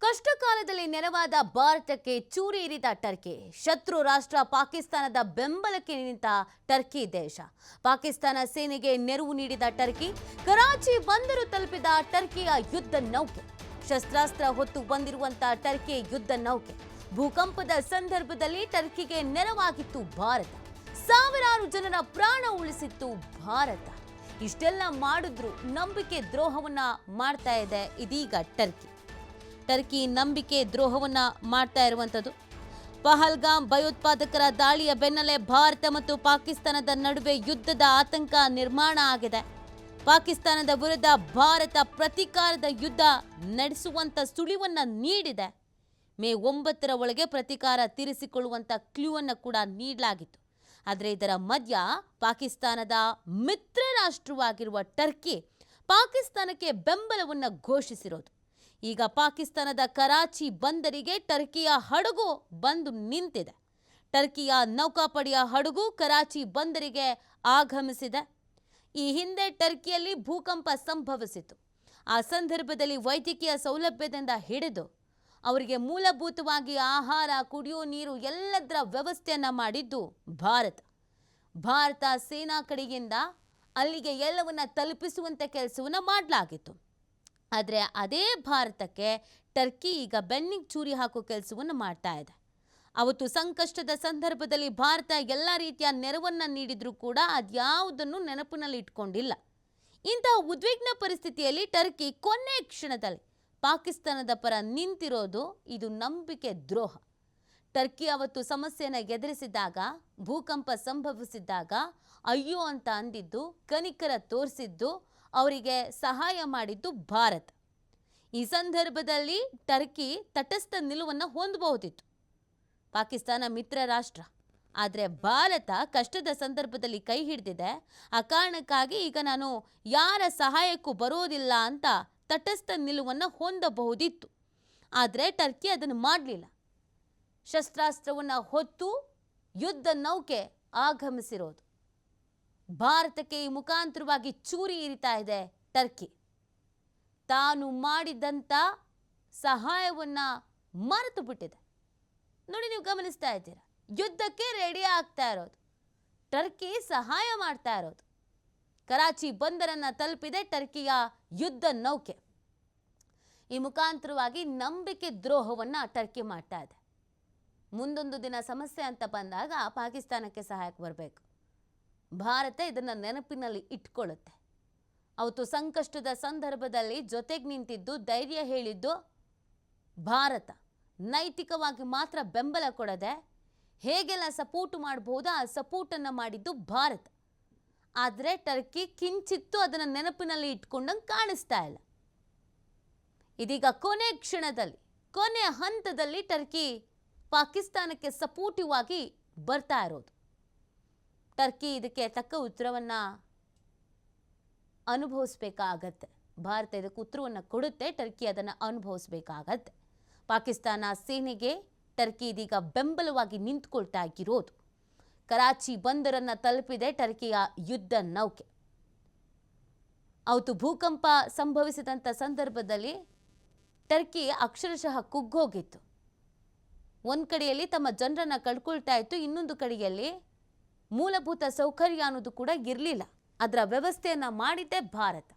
ಕಷ್ಟ ಕಾಲದಲ್ಲಿ ನೆರವಾದ ಭಾರತಕ್ಕೆ ಚೂರಿ ಇರಿದ ಟರ್ಕಿ. ಶತ್ರು ರಾಷ್ಟ್ರ ಪಾಕಿಸ್ತಾನದ ಬೆಂಬಲಕ್ಕೆ ನಿಂತ ಟರ್ಕಿ ದೇಶ. ಪಾಕಿಸ್ತಾನ ಸೇನೆಗೆ ನೆರವು ನೀಡಿದ ಟರ್ಕಿ, ಕರಾಚಿ ಬಂದರು ತಲುಪಿದ ಟರ್ಕಿಯ ಯುದ್ಧ ನೌಕೆ. ಶಸ್ತ್ರಾಸ್ತ್ರ ಹೊತ್ತು ಬಂದಿರುವಂತ ಟರ್ಕಿ ಯುದ್ಧ ನೌಕೆ. ಭೂಕಂಪದ ಸಂದರ್ಭದಲ್ಲಿ ಟರ್ಕಿಗೆ ನೆರವಾಗಿತ್ತು ಭಾರತ. ಸಾವಿರಾರು ಜನರ ಪ್ರಾಣ ಉಳಿಸಿತ್ತು ಭಾರತ. ಇಷ್ಟೆಲ್ಲ ಮಾಡಿದ್ರು ನಂಬಿಕೆ ದ್ರೋಹವನ್ನ ಮಾಡ್ತಾ ಇದೆ ಇದೀಗ ಟರ್ಕಿ. ಟರ್ಕಿ ನಂಬಿಕೆ ದ್ರೋಹವನ್ನ ಮಾಡ್ತಾ ಇರುವಂಥದ್ದು ಪಹಲ್ಗಾಮ್ ಭಯೋತ್ಪಾದಕರ ದಾಳಿಯ ಬೆನ್ನಲ್ಲೇ ಭಾರತ ಮತ್ತು ಪಾಕಿಸ್ತಾನದ ನಡುವೆ ಯುದ್ಧದ ಆತಂಕ ನಿರ್ಮಾಣ ಆಗಿದೆ. ಪಾಕಿಸ್ತಾನದ ವಿರುದ್ಧ ಭಾರತ ಪ್ರತೀಕಾರದ ಯುದ್ಧ ನಡೆಸುವಂತ ಸುಳಿವನ್ನ ನೀಡಿದೆ. ಮೇ ಒಂಬತ್ತರ ಒಳಗೆ ಪ್ರತೀಕಾರ ತೀರಿಸಿಕೊಳ್ಳುವಂತ ಕ್ಲೂವನ್ನು ಕೂಡ ನೀಡಲಾಗಿತ್ತು. ಆದರೆ ಇದರ ಮಧ್ಯ ಪಾಕಿಸ್ತಾನದ ಮಿತ್ರ ರಾಷ್ಟ್ರವಾಗಿರುವ ಟರ್ಕಿ ಪಾಕಿಸ್ತಾನಕ್ಕೆ ಬೆಂಬಲವನ್ನು ಘೋಷಿಸಿರೋದು. ಈಗ ಪಾಕಿಸ್ತಾನದ ಕರಾಚಿ ಬಂದರಿಗೆ ಟರ್ಕಿಯ ಹಡಗು ಬಂದು ನಿಂತಿದೆ. ಟರ್ಕಿಯ ನೌಕಾಪಡೆಯ ಹಡಗು ಕರಾಚಿ ಬಂದರಿಗೆ ಆಗಮಿಸಿದೆ. ಈ ಹಿಂದೆ ಟರ್ಕಿಯಲ್ಲಿ ಭೂಕಂಪ ಸಂಭವಿಸಿತು. ಆ ಸಂದರ್ಭದಲ್ಲಿ ವೈದ್ಯಕೀಯ ಸೌಲಭ್ಯದಿಂದ ಹಿಡಿದು ಅವರಿಗೆ ಮೂಲಭೂತವಾಗಿ ಆಹಾರ, ಕುಡಿಯೋ ನೀರು ಎಲ್ಲದರ ವ್ಯವಸ್ಥೆಯನ್ನು ಮಾಡಿದ್ದು ಭಾರತ. ಭಾರತ ಸೇನಾ ಕಡೆಯಿಂದ ಅಲ್ಲಿಗೆ ಎಲ್ಲವನ್ನ ತಲುಪಿಸುವಂಥ ಕೆಲಸವನ್ನು ಮಾಡಲಾಗಿತ್ತು. ಆದರೆ ಅದೇ ಭಾರತಕ್ಕೆ ಟರ್ಕಿ ಈಗ ಬೆನ್ನಿಗೆ ಚೂರಿ ಹಾಕೋ ಕೆಲಸವನ್ನು ಮಾಡ್ತಾ ಇದೆ. ಅವತ್ತು ಸಂಕಷ್ಟದ ಸಂದರ್ಭದಲ್ಲಿ ಭಾರತ ಎಲ್ಲ ರೀತಿಯ ನೆರವನ್ನು ನೀಡಿದ್ರೂ ಕೂಡ ಅದ್ಯಾವುದನ್ನು ನೆನಪಿನಲ್ಲಿ ಇಟ್ಕೊಂಡಿಲ್ಲ. ಇಂತಹ ಉದ್ವಿಗ್ನ ಪರಿಸ್ಥಿತಿಯಲ್ಲಿ ಟರ್ಕಿ ಕೊನೆ ಕ್ಷಣದಲ್ಲಿ ಪಾಕಿಸ್ತಾನದ ಪರ ನಿಂತಿರೋದು ಇದು ನಂಬಿಕೆ ದ್ರೋಹ. ಟರ್ಕಿ ಅವತ್ತು ಸಮಸ್ಯೆಯನ್ನು ಎದುರಿಸಿದಾಗ, ಭೂಕಂಪ ಸಂಭವಿಸಿದ್ದಾಗ ಅಯ್ಯೋ ಅಂತ ಅಂದಿದ್ದು, ಕನಿಕರ ತೋರಿಸಿದ್ದು ಅವರಿಗೆ ಸಹಾಯ ಮಾಡಿದ್ದು ಭಾರತ. ಈ ಸಂದರ್ಭದಲ್ಲಿ ಟರ್ಕಿ ತಟಸ್ಥ ನಿಲುವನ್ನು ಹೊಂದಬಹುದಿತ್ತು. ಪಾಕಿಸ್ತಾನ ಮಿತ್ರ ರಾಷ್ಟ್ರ. ಆದರೆ ಭಾರತ ಕಷ್ಟದ ಸಂದರ್ಭದಲ್ಲಿ ಕೈ ಹಿಡಿದಿದೆ. ಆ ಕಾರಣಕ್ಕಾಗಿ ಈಗ ನಾನು ಯಾರ ಸಹಾಯಕ್ಕೂ ಬರೋದಿಲ್ಲ ಅಂತ ತಟಸ್ಥ ನಿಲುವನ್ನು ಹೊಂದಬಹುದಿತ್ತು. ಆದರೆ ಟರ್ಕಿ ಅದನ್ನು ಮಾಡಲಿಲ್ಲ. ಶಸ್ತ್ರಾಸ್ತ್ರವನ್ನು ಹೊತ್ತು ಯುದ್ಧ ನೌಕೆ ಆಗಮಿಸಿರೋದು. ಭಾರತಕ್ಕೆ ಈ ಮುಖಾಂತರವಾಗಿ ಚೂರಿ ಇರಿತಾ ಇದೆ ಟರ್ಕಿ. ತಾನು ಮಾಡಿದಂಥ ಸಹಾಯವನ್ನು ಮರೆತು ಬಿಟ್ಟಿದೆ. ನೋಡಿ ನೀವು ಗಮನಿಸ್ತಾ ಇದ್ದೀರಾ, ಯುದ್ಧಕ್ಕೆ ರೆಡಿ ಆಗ್ತಾ ಇರೋದು, ಟರ್ಕಿ ಸಹಾಯ ಮಾಡ್ತಾ ಇರೋದು. ಕರಾಚಿ ಬಂದರನ್ನ ತಲುಪಿದೆ ಟರ್ಕಿಯ ಯುದ್ಧ ನೌಕೆ. ಈ ಮುಖಾಂತರವಾಗಿ ನಂಬಿಕೆ ದ್ರೋಹವನ್ನ ಟರ್ಕಿ ಮಾಡ್ತಾ ಇದೆ. ಮುಂದೊಂದು ದಿನ ಸಮಸ್ಯೆ ಅಂತ ಬಂದಾಗ ಪಾಕಿಸ್ತಾನಕ್ಕೆ ಸಹಾಯಕ್ಕೆ ಬರಬೇಕು. ಭಾರತ ಇದನ್ನು ನೆನಪಿನಲ್ಲಿ ಇಟ್ಕೊಳ್ಳುತ್ತೆ. ಅವತ್ತು ಸಂಕಷ್ಟದ ಸಂದರ್ಭದಲ್ಲಿ ಜೊತೆಗೆ ನಿಂತಿದ್ದು, ಧೈರ್ಯ ಹೇಳಿದ್ದು ಭಾರತ. ನೈತಿಕವಾಗಿ ಮಾತ್ರ ಬೆಂಬಲ ಕೊಡದೆ ಹೇಗೆಲ್ಲ ಸಪೋರ್ಟ್ ಮಾಡಬಹುದು ಆ ಸಪೋರ್ಟನ್ನು ಮಾಡಿದ್ದು ಭಾರತ. ಆದರೆ ಟರ್ಕಿ ಕಿಂಚಿತ್ತು ಅದನ್ನು ನೆನಪಿನಲ್ಲಿ ಇಟ್ಕೊಂಡಂಗೆ ಕಾಣಿಸ್ತಾ ಇಲ್ಲ. ಇದೀಗ ಕೊನೆ ಕ್ಷಣದಲ್ಲಿ, ಕೊನೆ ಹಂತದಲ್ಲಿ ಟರ್ಕಿ ಪಾಕಿಸ್ತಾನಕ್ಕೆ ಸಪೋರ್ಟಿವ್ ಆಗಿ ಬರ್ತಾ ಇರೋದು. ಟರ್ಕಿ ಇದಕ್ಕೆ ತಕ್ಕ ಉತ್ತರವನ್ನು ಅನುಭವಿಸ್ಬೇಕಾಗತ್ತೆ. ಭಾರತ ಇದಕ್ಕೆ ಉತ್ತರವನ್ನು ಕೊಡುತ್ತೆ, ಟರ್ಕಿ ಅದನ್ನು ಅನುಭವಿಸ್ಬೇಕಾಗತ್ತೆ. ಪಾಕಿಸ್ತಾನ ಸೇನೆಗೆ ಟರ್ಕಿ ಇದೀಗ ಬೆಂಬಲವಾಗಿ ನಿಂತ್ಕೊಳ್ತಾ ಇರೋದು. ಕರಾಚಿ ಬಂದರನ್ನು ತಲುಪಿದೆ ಟರ್ಕಿಯ ಯುದ್ಧ ನೌಕೆ. ಅವತ್ತು ಭೂಕಂಪ ಸಂಭವಿಸಿದಂಥ ಸಂದರ್ಭದಲ್ಲಿ ಟರ್ಕಿ ಅಕ್ಷರಶಃ ಕುಗ್ಗೋಗಿತ್ತು. ಒಂದು ಕಡೆಯಲ್ಲಿ ತಮ್ಮ ಜನರನ್ನು ಕಳ್ಕೊಳ್ತಾ ಇತ್ತು, ಇನ್ನೊಂದು ಕಡೆಯಲ್ಲಿ ಮೂಲಭೂತ ಸೌಕರ್ಯ ಅನ್ನೋದು ಕೂಡ ಇರಲಿಲ್ಲ. ಅದರ ವ್ಯವಸ್ಥೆಯನ್ನು ಮಾಡಿದ್ದೇ ಭಾರತ.